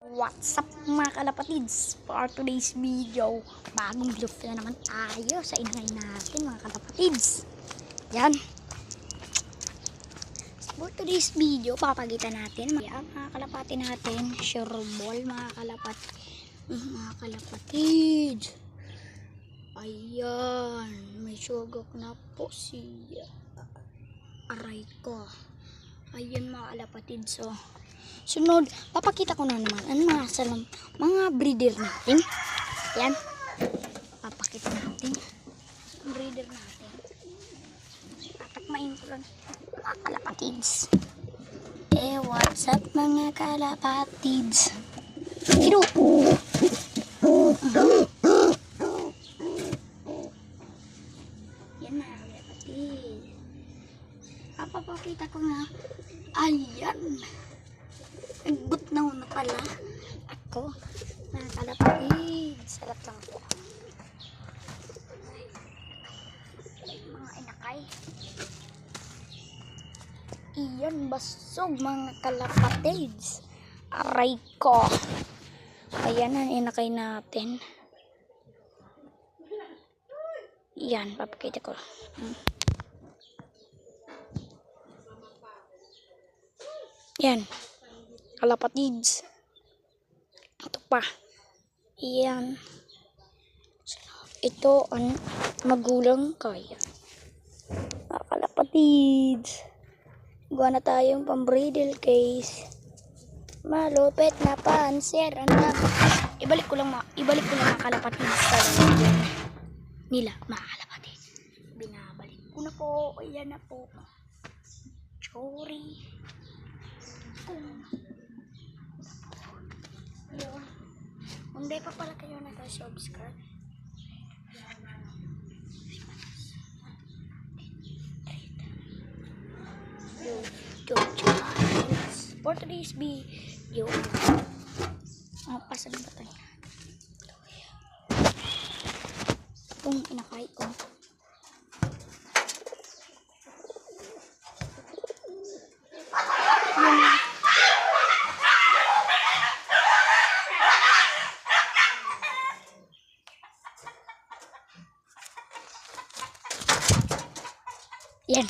What's up mga kalapatids? For today's video, bagong look na naman tayo sa inay natin mga kalapatids. Yan. For today's video, papagitan natin mga, mga kalapati natin. Sure ball mga kalapat mga kalapatids. Ayan. May sugok na po si aray ko. Ayan mga kalapatids. So, Sunod, papakita ko na naman ang mga salam, mga breeder natin. Yan. Papakita natin. Ang breeder natin. Tatakmain ko. Mga kalapatids. Eh, what's up mga kalapatids? Sino? Yan kalapatids. Papapakita ko na. Ayan. Nagbut na una pala. Ako. Nakakalapit. Sarap lang po. Mga inakay. Iyan, basog mga kalapatids. Aray ko. Ayan ang inakay natin. Yan, papakita ko. Hmm. Yan kalapatids. Ito pa. Iyan. Ito ang magulang kaya. Mga kalapatids. Gawa na tayong pambridal case. Malupit na panser. Ano Ibalik ko lang ma ibalik ko lang mga kalapatids nila mga kalapatids. Binabalik ko na po. Ayan na po. Hindi pa pala kayo nag-subscribe. Yo, yo, guys. For today's video, ang pasan ba yan? Itong inakay ko. Yung Bien.